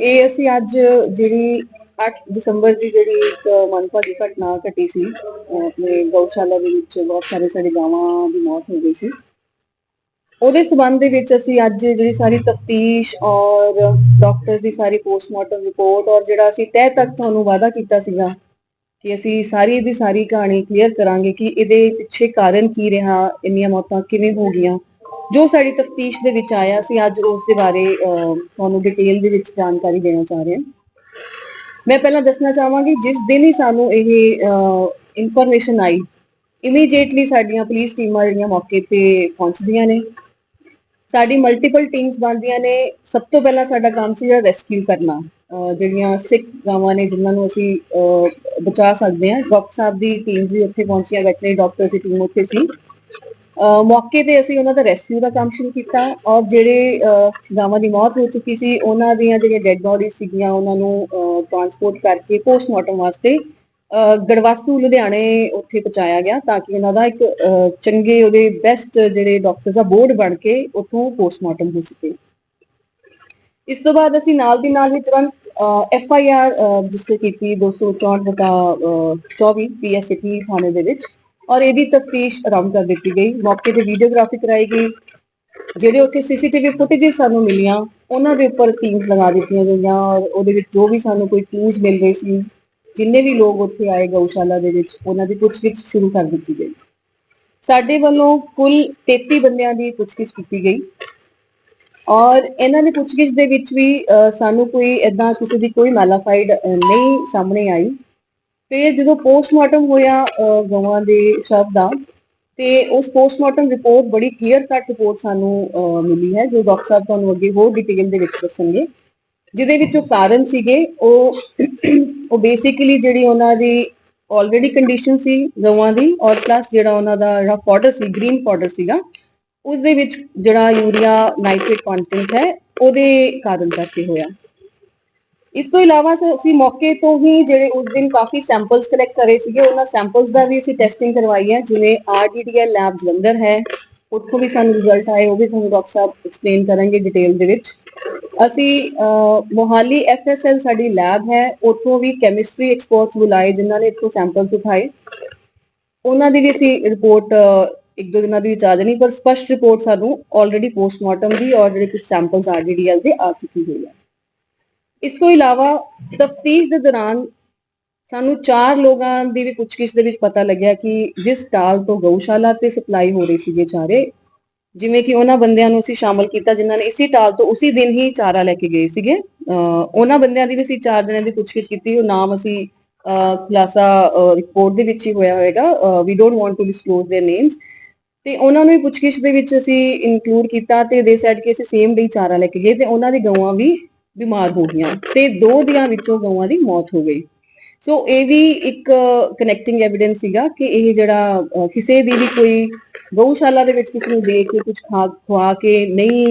ਇਹ ਅਸੀਂ ਅੱਜ ਜਿਹੜੀ 8 ਦਸੰਬਰ ਦੀ ਜਿਹੜੀ ਇੱਕ ਮਨਭਾਗੀ ਘਟਨਾ ਘਟੀ ਸੀ ਆਪਣੇ ਗਊਸ਼ਾਲਾ ਦੇ ਵਿੱਚ ਬਹੁਤ ਸਾਰੇ ਸਾਡੇ ਗਾਵਾਂ ਦੀ ਮੌਤ ਹੋ ਗਈ ਸੀ। ਉਹਦੇ ਸਬੰਧ ਦੇ ਵਿੱਚ ਅਸੀਂ ਅੱਜ ਜਿਹੜੀ ਸਾਰੀ ਤਫਤੀਸ਼ ਔਰ ਡਾਕਟਰਸ ਦੀ ਸਾਰੀ ਪੋਸਟਮਾਰਟਮ ਰਿਪੋਰਟ ਔਰ ਜਿਹੜਾ ਅਸੀਂ ਤਹਿ ਤੱਕ ਤੁਹਾਨੂੰ ਵਾਅਦਾ ਕੀਤਾ ਸੀਗਾ ਕਿ ਅਸੀਂ ਸਾਰੀ ਦੀ ਸਾਰੀ ਕਹਾਣੀ ਕਲੀਅਰ ਕਰਾਂਗੇ ਕਿ ਇਹਦੇ ਪਿੱਛੇ ਕਾਰਨ ਕੀ ਰਿਹਾ, ਇੰਨੀਆਂ ਮੌਤਾਂ ਕਿਵੇਂ ਹੋ ਗਈਆਂ। ਜੋ ਸਾਡੀ ਤਫਤੀਸ਼ ਦੇ ਵਿੱਚ ਆਇਆ ਸੀ, ਅੱਜ ਉਸ ਦੇ ਬਾਰੇ ਤੁਹਾਨੂੰ ਡਿਟੇਲ ਦੇ ਵਿੱਚ ਜਾਣਕਾਰੀ ਦੇਣਾ ਚਾਹ ਰਹੇ ਹਾਂ। ਮੈਂ ਪਹਿਲਾਂ ਦੱਸਣਾ ਚਾਹਾਂਗੀ, ਜਿਸ ਦਿਨ ਹੀ ਸਾਨੂੰ ਇਹ ਇਨਫੋਰਮੇਸ਼ਨ ਆਈ ਇਮੀਡੀਏਟਲੀ ਸਾਡੀਆਂ ਪੁਲਿਸ ਟੀਮਾਂ ਜਿਹੜੀਆਂ ਮੌਕੇ ਤੇ ਪਹੁੰਚਦੀਆਂ ਨੇ, ਸਾਡੀ ਮਲਟੀਪਲ ਟੀਮਸ ਬਣਦੀਆਂ ਨੇ, ਸਭ ਤੋਂ ਪਹਿਲਾਂ ਸਾਡਾ ਕੰਮ ਸੀ ਰੈਸਕਿਊ ਕਰਨਾ ਜਿਹੜੀਆਂ ਸਿੱਖ ਗਾਵਾਂ ਨੇ, ਜਿਨ੍ਹਾਂ ਨੂੰ ਅਸੀਂ ਬਚਾ ਸਕਦੇ ਹਾਂ। ਡਾਕਟਰ ਸਾਹਿਬ ਦੀ ਟੀਮ ਵੀ ਉੱਥੇ ਪਹੁੰਚੀਆਂ ਵੈਟਰਨਰੀ ਡਾਕਟਰ ਦੀ ਟੀਮ ਉੱਥੇ ਸੀ। ਮੌਕੇ ਤੇ ਅਸੀਂ ਉਹਨਾਂ ਦਾ ਰੈਸਕਿਊ ਦਾ ਕੰਮ ਸ਼ੁਰੂ ਕੀਤਾ ਔਰ ਜਿਹੜੇ ਗਾਵਾਂ ਦੀ ਮੌਤ ਹੋ ਚੁੱਕੀ ਸੀ, ਉਹਨਾਂ ਦੀਆਂ ਜਿਹੜੀਆਂ ਡੈੱਡ ਬੋਡੀ ਸੀਗੀਆਂ, ਉਹਨਾਂ ਨੂੰ ਟਰਾਂਸਪੋਰਟ ਕਰਕੇ ਪੋਸਟਮਾਰਟਮ ਵਾਸਤੇ ਗੜਵਾਸੂ, ਲੁਧਿਆਣੇ ਉੱਥੇ ਪਹੁੰਚਾਇਆ ਗਿਆ ਤਾਂ ਕਿ ਉਹਨਾਂ ਦਾ ਇੱਕ ਚੰਗੇ ਉਹਦੇ ਬੈਸਟ ਜਿਹੜੇ ਡਾਕਟਰਸ ਦਾ ਬੋਰਡ ਬਣ ਕੇ ਉੱਥੋਂ ਪੋਸਟਮਾਰਟਮ ਹੋ ਸਕੇ। ਇਸ ਤੋਂ ਬਾਅਦ ਅਸੀਂ ਨਾਲ ਦੀ ਨਾਲ ਹੀ ਤੁਰੰਤ ਐਫ ਆਈ ਆਰ ਰਜਿਸਟਰ ਕੀਤੀ 264 ਬਟਾ 24 ਪੀਐਸਟੀ ਥਾਣੇ ਦੇ ਵਿੱਚ। ਔਰ ਇਹਦੀ ਤਫਤੀਸ਼ ਆਰੰਭ ਕਰ ਦਿੱਤੀ ਗਈ। ਮੌਕੇ ਤੇ ਵੀਡੀਓਗ੍ਰਾਫੀ ਕਰਾਈ ਗਈ। ਜਿਹੜੇ ਉੱਥੇ ਸੀਸੀਟੀਵੀ ਫੁਟੇਜ ਸਾਨੂੰ ਮਿਲੀਆਂ ਉਹਨਾਂ ਦੇ ਉੱਪਰ ਟੀਮਸ ਲਗਾ ਦਿੱਤੀਆਂ ਗਈਆਂ ਔਰ ਉਹਦੇ ਵਿੱਚ ਜੋ ਵੀ ਸਾਨੂੰ ਕੋਈ ਕਲੂਜ਼ ਮਿਲ ਰਹੇ ਸੀ ਜਿੰਨੇ ਵੀ ਲੋਕ ਉੱਥੇ ਆਏ ਗਊਸ਼ਾਲਾ ਦੇ ਵਿੱਚ ਉਹਨਾਂ ਦੀ ਪੁੱਛਗਿੱਛ ਸ਼ੁਰੂ ਕਰ ਦਿੱਤੀ ਗਈ। ਸਾਡੇ ਵੱਲੋਂ ਕੁੱਲ 33 ਬੰਦਿਆਂ ਦੀ ਪੁੱਛਗਿੱਛ ਕੀਤੀ ਗਈ ਔਰ ਇਹਨਾਂ ਦੀ ਪੁੱਛਗਿੱਛ ਦੇ ਵਿੱਚ ਵੀ ਅਹ, ਸਾਨੂੰ ਕੋਈ ਇਦਾਂ ਕਿਸੇ ਦੀ ਕੋਈ ਮੈਲਾਫਾਈਡ ਨਹੀਂ ਸਾਹਮਣੇ ਆਈ। ਤੇ ਜਦੋਂ ਪੋਸਟਮਾਰਟਮ ਹੋਇਆ ਗਵਾਂ ਦੇ ਸ਼ਵ ਦਾ, ਤੇ ਉਸ ਪੋਸਟਮਾਰਟਮ ਰਿਪੋਰਟ ਬੜੀ ਕਲੀਅਰ ਕੱਟ ਰਿਪੋਰਟ ਸਾਨੂੰ ਮਿਲੀ ਹੈ, ਜੋ ਡਾਕਟਰ ਸਾਹਿਬ ਤੁਹਾਨੂੰ ਅੱਗੇ ਹੋਰ ਡਿਟੇਲ ਦੇ ਵਿੱਚ ਦੱਸਣਗੇ। ਜਿਹਦੇ ਵਿੱਚ ਉਹ ਕਾਰਨ ਸੀਗੇ, ਉਹ ਉਹ ਬੇਸਿਕਲੀ ਜਿਹੜੀ ਉਹਨਾਂ ਦੀ ਆਲਰੇਡੀ ਕੰਡੀਸ਼ਨ ਸੀ ਗਵਾਂ ਦੀ, ਔਰ ਪਲੱਸ ਜਿਹੜਾ ਉਹਨਾਂ ਦਾ ਜਿਹੜਾ ਫਾਡਰ ਸੀ ਗ੍ਰੀਨ ਪਾਊਡਰ ਸੀਗਾ ਉਸ ਦੇ ਵਿੱਚ ਜਿਹੜਾ ਯੂਰੀਆ ਨਾਈਟ੍ਰੇਟ ਕੰਟੈਂਟ ਹੈ, ਉਹਦੇ ਕਾਰਨ ਕਰਕੇ ਹੋਇਆ। ਇਸ ਤੋਂ ਇਲਾਵਾ ਸ- ਅਸੀਂ ਮੌਕੇ ਤੋਂ ਹੀ ਜਿਹੜੇ ਉਸ ਦਿਨ ਕਾਫੀ ਸੈਂਪਲਸ ਕਲੈਕਟ ਕਰੇ ਸੀਗੇ ਉਹਨਾਂ ਸੈਂਪਲਸ ਦਾ ਵੀ ਅਸੀਂ ਟੈਸਟਿੰਗ ਕਰਵਾਈ ਹੈ ਜਿਵੇਂ ਆਰਡੀਡੀਐਲ ਲੈਬ ਜਲੰਧਰ ਹੈ ਉੱਥੋਂ ਵੀ ਸਾਨੂੰ ਰਿਜ਼ਲਟ ਆਏ ਉਹ ਵੀ ਤੁਹਾਨੂੰ ਡਾਕਟਰ ਸਾਹਿਬ ਐਕਸਪਲੇਨ ਕਰਨਗੇ ਡਿਟੇਲ ਦੇ ਵਿੱਚ। ਅਸੀਂ ਅਹ, ਮੋਹਾਲੀ ਐਫਐਸਐਲ ਸਾਡੀ ਲੈਬ ਹੈ ਉੱਥੋਂ ਵੀ ਕੈਮਿਸਟਰੀ ਐਕਸਪਰਟਸ ਬੁਲਾਏ ਜਿਨ੍ਹਾਂ ਨੇ ਇੱਥੋਂ ਸੈਂਪਲਸ ਉਠਾਏ। ਉਹਨਾਂ ਦੀ ਵੀ ਅਸੀਂ ਰਿਪੋਰਟ ਇੱਕ ਦੋ ਦਿਨਾਂ ਦੇ ਵਿੱਚ ਆ ਜਾਣੀ ਪਰ ਸਪਸ਼ਟ ਰਿਪੋਰਟ ਸਾਨੂੰ ਆਲਰੇਡੀ ਪੋਸਟਮਾਰਟਮ ਦੀ ਔਰ ਜਿਹੜੇ ਕੁਝ ਸੈਂਪਲਸ ਆਰਡੀਡੀਐਲ ਦੇ ਆ ਚੁੱਕੀ ਹੋਈ ਹੈ। ਇਸ ਤੋਂ ਇਲਾਵਾ ਤਫਤੀਸ਼ ਦੇ ਦੌਰਾਨ ਸਾਨੂੰ ਚਾਰ ਲੋਕਾਂ ਦੀ ਵੀ ਪੁੱਛਗਿੱਛ ਦੇ ਵਿੱਚ ਪਤਾ ਲੱਗਿਆ ਕਿ ਜਿਸ ਸਟਾਲ ਤੋਂ ਗਊਸ਼ਾਲਾ ਤੇ ਸਪਲਾਈ ਹੋ ਰਹੀ ਸੀਗੇ ਚਾਰੇ ਜਿਵੇਂ ਕਿ ਉਹਨਾਂ ਬੰਦਿਆਂ ਨੂੰ ਅਸੀਂ ਸ਼ਾਮਲ ਕੀਤਾ ਜਿਨ੍ਹਾਂ ਨੇ ਇਸੇ ਟਾਲ ਤੋਂ ਉਸੇ ਦਿਨ ਹੀ ਚਾਰਾ ਲੈ ਕੇ ਗਏ ਸੀਗੇ ਅਹ ਉਹਨਾਂ ਬੰਦਿਆਂ ਦੀ ਵੀ ਅਸੀਂ ਚਾਰ ਦਿਨਾਂ ਦੀ ਪੁੱਛਗਿੱਛ ਕੀਤੀ ਉਹ ਨਾਮ ਅਸੀਂ ਅਹ ਖੁਲਾਸਾ ਰਿਪੋਰਟ ਦੇ ਵਿੱਚ ਹੀ ਹੋਇਆ ਹੋਏਗਾ we don't want to disclose their names ਤੇ ਉਹਨਾਂ ਨੂੰ ਵੀ ਪੁੱਛਗਿੱਛ ਦੇ ਵਿੱਚ ਅਸੀਂ ਇਨਕਲੂਡ ਕੀਤਾ ਤੇ ਦੇ ਸੈਡ ਕਿ ਅਸੀਂ ਸੇਮ ਡੇ ਚਾਰਾ ਲੈ ਕੇ ਗਏ ਤੇ ਉਹਨਾਂ ਦੀ ਗਊਆਂ ਵੀ ਬਿਮਾਰ ਹੋ ਗਈਆਂ ਤੇ ਦੋ ਦਿਨਾਂ ਵਿੱਚੋਂ ਗਊਆਂ ਦੀ ਮੌਤ ਹੋ ਗਈ। ਸੋ ਇਹ ਵੀ ਇੱਕ ਕਨੈਕਟਿੰਗ ਐਵੀਡੈਂਸ ਸੀਗਾ ਕਿ ਇਹ ਜਿਹੜਾ ਕਿਸੇ ਦੀ ਵੀ ਕੋਈ ਗਊਸ਼ਾਲਾ ਦੇ ਵਿੱਚ ਕਿਸੇ ਨੂੰ ਦੇ ਕੇ ਕੁਝ ਖਾ ਖਵਾ ਕੇ ਨਹੀਂ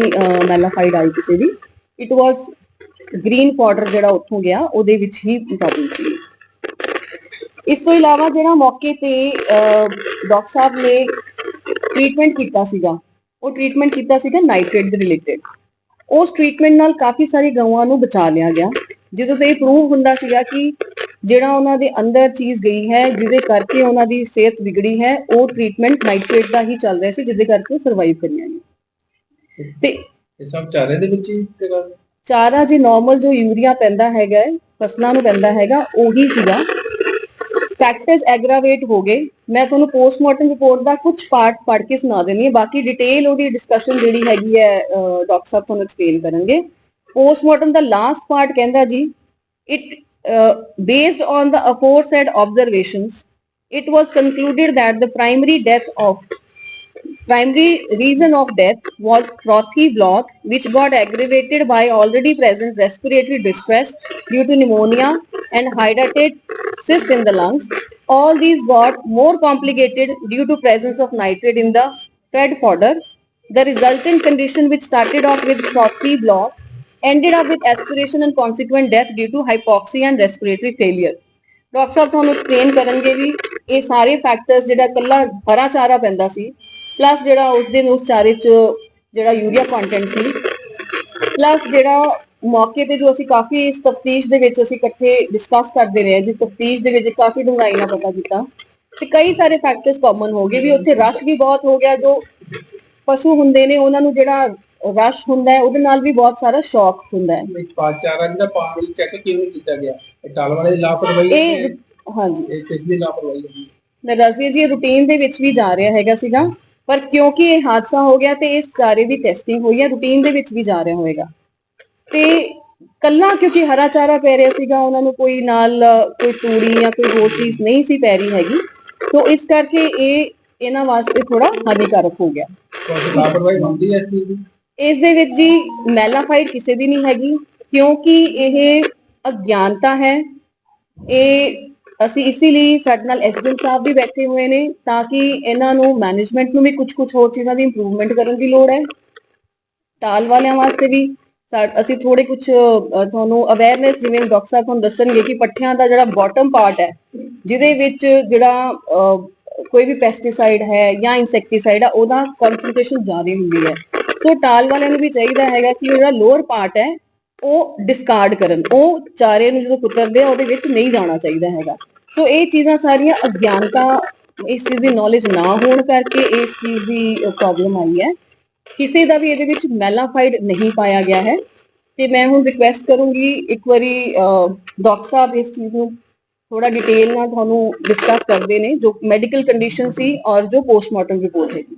ਮੈਲਾਫਾਈਡ ਆਈ ਕਿਸੇ ਦੀ ਇਟ ਵਾਸ ਗ੍ਰੀਨ ਪਾਊਡਰ ਜਿਹੜਾ ਉੱਥੋਂ ਗਿਆ, ਉਹਦੇ ਵਿੱਚ ਹੀ ਪ੍ਰੋਬਲਮ ਸੀ। ਇਸ ਤੋਂ ਇਲਾਵਾ ਜਿਹੜਾ ਮੌਕੇ ਤੇ ਡਾਕਟਰ ਸਾਹਿਬ ਨੇ ਟ੍ਰੀਟਮੈਂਟ ਕੀਤਾ ਸੀਗਾ, ਉਹ ਟ੍ਰੀਟਮੈਂਟ ਕੀਤਾ ਸੀਗਾ ਨਾਈਟ੍ਰੇਟ ਦੇ ਰਿਲੇਟਡ ਉਸ ਟ੍ਰੀਟਮੈਂਟ ਨਾਲ ਕਾਫੀ ਸਾਰੀ ਗਊਆਂ ਨੂੰ ਬਚਾ ਲਿਆ ਗਿਆ। ਜਦੋਂ ਤੇ ਇਹ ਪ੍ਰੂਵ ਹੁੰਦਾ ਸੀਗਾ ਕਿ ਜਿਹੜਾ ਉਹਨਾਂ ਦੇ ਅੰਦਰ ਚੀਜ਼ ਗਈ ਹੈ ਜਿਹਦੇ ਕਰਕੇ ਉਹਨਾਂ ਦੀ ਸਿਹਤ ਵਿਗੜੀ ਹੈ ਉਹ ਟ੍ਰੀਟਮੈਂਟ ਨਾਈਟ੍ਰੇਟ ਦਾ ਹੀ ਚੱਲ ਰਿਹਾ ਸੀ ਜਿਹਦੇ ਕਰਕੇ ਉਹ ਸਰਵਾਈਵ ਕਰੀਆਂ ਨੇ। ਤੇ ਇਹ ਸਭ ਚਾਰੇ ਦੇ ਵਿੱਚ ਹੀ ਚਾਰਾ ਜੇ ਨਾਰਮਲ ਜੋ ਯੂਰੀਆ ਪੈਂਦਾ ਹੈਗਾ ਫਸਲਾਂ ਨੂੰ ਪੈਂਦਾ ਹੈਗਾ ਉਹੀ ਸੀਗਾ। ਫੈਕਟਰਸ ਐਗਰਾਵੇਟ ਹੋ ਗਏ ਮੈਂ ਤੁਹਾਨੂੰ ਪੋਸਟਮਾਰਟਮ ਰਿਪੋਰਟ ਦਾ ਕੁਝ ਪਾਰਟ ਪੜ੍ਹ ਕੇ ਸੁਣਾ ਦੇਣੀ ਹੈ ਬਾਕੀ ਡਿਟੇਲ ਉਹਦੀ ਡਿਸਕਸ਼ਨ ਜਿਹੜੀ ਹੈਗੀ ਹੈ ਡਾਕਟਰ ਸਾਹਿਬ ਤੁਹਾਨੂੰ ਐਕਸਪਲੇਨ ਕਰਨਗੇ ਪੋਸਟਮਾਰਟਮ ਦਾ ਲਾਸਟ ਪਾਰਟ ਕਹਿੰਦਾ ਜੀ it based on the aforesaid observations it was concluded that the primary death of primary reason of death was frothy blood which got aggravated by already present respiratory distress due to pneumonia and hydrated cyst in the lungs all these got more complicated due to presence of nitrate in the fed fodder the resultant condition which started off with frothy blood ended up with aspiration and consequent death due to hypoxia and respiratory failure doctor ਸਾਹਿਬ ਤੁਹਾਨੂੰ explain ਕਰਨਗੇ ਵੀ ਇਹ ਸਾਰੇ factors ਜਿਹੜਾ ਕੱਲਾ ਹਰਾ ਚਾਰਾ ਪੈਂਦਾ ਸੀ plus ਜਿਹੜਾ ਉਸ ਦਿਨ ਉਸ ਚਾਰੇ ਚ ਜਿਹੜਾ ਯੂਰੀਆ ਕੰਟੈਂਟ ਸੀ ਪਲੱਸ ਜਿਹੜਾ ਮੌਕੇ ਤੇ ਜੋ ਅਸੀਂ ਕਾਫੀ ਇਸ ਤਫਤੀਸ਼ ਦੇ ਵਿੱਚ ਅਸੀਂ ਇਕੱਠੇ ਡਿਸਕਸ ਕਰਦੇ ਰਹੇ ਜੀ ਤਫਤੀਸ਼ ਦੇ ਵਿੱਚ ਕਾਫੀ ਡੂੰਘਾਈ ਨਾਲ ਪਤਾ ਕੀਤਾ। ਤੇ ਕਈ ਸਾਰੇ ਫੈਕਟਰਸ ਕਾਮਨ ਹੋ ਗਏ ਵੀ ਉੱਥੇ ਰਸ਼ ਵੀ ਬਹੁਤ ਹੋ ਗਿਆ ਜੋ ਪਸ਼ੂ ਹੁੰਦੇ ਨੇ ਉਹਨਾਂ ਨੂੰ ਜਿਹੜਾ ਰਸ਼ ਹੁੰਦਾ ਹੈ ਉਹਦੇ ਨਾਲ ਵੀ ਬਹੁਤ ਸਾਰਾ ਸ਼ੌਕ ਹੁੰਦਾ ਹੈ। ਇਹ ਪਾँच ਚਾਰਾਂ ਦਾ ਪਾਣੀ ਚੈੱਕ ਕਿਵੇਂ ਕੀਤਾ ਗਿਆ? ਇਹ ਟਾਲ ਵਾਲੇ ਦੀ ਲਾਪਰਵਾਹੀ ਹੈ ਇਹ ਹਾਂਜੀ। ਇਹ ਕਿਸ ਦੀ ਲਾਪਰਵਾਹੀ ਹੈ ਮੈਂ ਦੱਸਦੀ ਹਾਂ ਜੀ ਰੂਟੀਨ ਦੇ ਵਿੱਚ ਵੀ ਜਾ ਰਿਹਾ ਹੈਗਾ ਸੀਗਾ ਪਰ ਕਿਉਂਕਿ ਇਹ ਹਾਦਸਾ ਹੋ ਗਿਆ ਤੇ ਇਸ ਸਾਰੇ ਦੀ ਟੈਸਟਿੰਗ ਹੋਈ ਹੈ ਰੂਟੀਨ ਦੇ ਵਿੱਚ ਵੀ ਜਾ ਰਿਹਾ ਹੋਵੇਗਾ ਤੇ ਕੱਲਾ ਕਿਉਂਕਿ ਹਰਾ ਚਾਰਾ ਪੈ ਰਿਹਾ ਸੀਗਾ ਉਹਨਾਂ ਨੂੰ ਕੋਈ ਨਾਲ ਕੋਈ ਤੂੜੀ ਜਾਂ ਕੋਈ ਹੋਰ ਚੀਜ਼ ਨਹੀਂ ਸੀ ਪੈ ਰਹੀ ਹੈਗੀ। ਸੋ ਇਸ ਕਰਕੇ ਇਹ ਇਹਨਾਂ ਵਾਸਤੇ ਥੋੜਾ ਹਾਨੀਕਾਰਕ ਹੋ ਗਿਆ। ਲਾਪਰਵਾਹੀ ਹੁੰਦੀ ਹੈ ਇਸ ਚੀਜ਼ ਦੀ? ਇਸ ਦੇ ਵਿੱਚ ਜੀ ਮੈਲਾਫਾਈਡ ਕਿਸੇ ਦੀ ਨਹੀਂ ਹੈਗੀ ਕਿਉਂਕਿ ਇਹ ਅਗਿਆਨਤਾ ਹੈ। ਇਹ ਅਸੀਂ ਇਸੇ ਲਈ ਸਾਡੇ ਨਾਲ ਐਸਡੀਐਮ ਸਾਹਿਬ ਵੀ ਬੈਠੇ ਹੋਏ ਨੇ ਤਾਂ ਕਿ ਇਹਨਾਂ ਨੂੰ ਮੈਨੇਜਮੈਂਟ ਨੂੰ ਵੀ ਕੁਝ ਕੁਝ ਹੋਰ ਚੀਜ਼ਾਂ ਦੀ ਇੰਪਰੂਵਮੈਂਟ ਕਰਨ ਦੀ ਲੋੜ ਹੈ। ਟਾਲ ਵਾਲਿਆਂ ਵਾਸਤੇ ਵੀ ਅਸੀਂ ਥੋੜੇ ਕੁਝ ਤੁਹਾਨੂੰ ਅਵੇਅਰਨੈਸ ਜਿਵੇਂ ਡਾਕਟਰ ਸਾਹਿਬ ਤੁਹਾਨੂੰ ਦੱਸਣਗੇ ਕਿ ਪੱਠਿਆਂ ਦਾ ਜਿਹੜਾ ਬਾਟਮ ਪਾਰਟ ਹੈ, ਜਿਹਦੇ ਵਿੱਚ ਜਿਹੜਾ ਕੋਈ ਵੀ ਪੈਸਟੀਸਾਈਡ ਹੈ ਜਾਂ ਇਨਸੈਕਟੀਸਾਈਡ ਹੈ ਉਹਦਾ ਕਨਸੈਂਟ੍ਰੇਸ਼ਨ ਜ਼ਿਆਦਾ ਹੁੰਦੀ ਹੈ। ਸੋ ਟਾਲ ਵਾਲਿਆਂ ਨੂੰ ਵੀ ਚਾਹੀਦਾ ਹੈਗਾ ਕਿ ਜਿਹੜਾ ਲੋਅਰ ਪਾਰਟ ਹੈ, ਉਹ ਡਿਸਕਾਰਡ ਕਰਨ। ਉਹ ਚਾਰੇ ਨੂੰ ਜਦੋਂ ਕੁਤਰਦੇ ਆ, ਉਹਦੇ ਵਿੱਚ ਨਹੀਂ ਜਾਣਾ ਚਾਹੀਦਾ ਹੈਗਾ। ਸੋ ਇਹ ਚੀਜ਼ਾਂ ਸਾਰੀਆਂ ਅਗਿਆਨਤਾ, ਇਸ ਚੀਜ਼ ਦੀ ਨੌਲੇਜ ਨਾ ਹੋਣ ਕਰਕੇ ਇਸ ਚੀਜ਼ ਦੀ ਪ੍ਰੋਬਲਮ ਆਈ ਹੈ। ਕਿਸੇ ਦਾ ਵੀ ਇਹਦੇ ਵਿੱਚ ਮੈਲਾਫਾਈਡ ਨਹੀਂ ਪਾਇਆ ਗਿਆ ਹੈ। ਤੇ ਮੈਂ ਹੁਣ ਰਿਕੁਐਸਟ ਕਰੂੰਗੀ ਇੱਕ ਵਾਰੀ ਡਾਕਟਰ ਸਾਹਿਬ ਇਸ ਚੀਜ਼ ਨੂੰ ਥੋੜਾ ਡਿਟੇਲ ਨਾਲ ਤੁਹਾਨੂੰ ਡਿਸਕਸ ਕਰਦੇ ਨੇ, ਜੋ ਮੈਡੀਕਲ ਕੰਡੀਸ਼ਨ ਸੀ ਔਰ ਜੋ ਪੋਸਟਮਾਰਟਮ ਰਿਪੋਰਟ ਹੈਗੀ।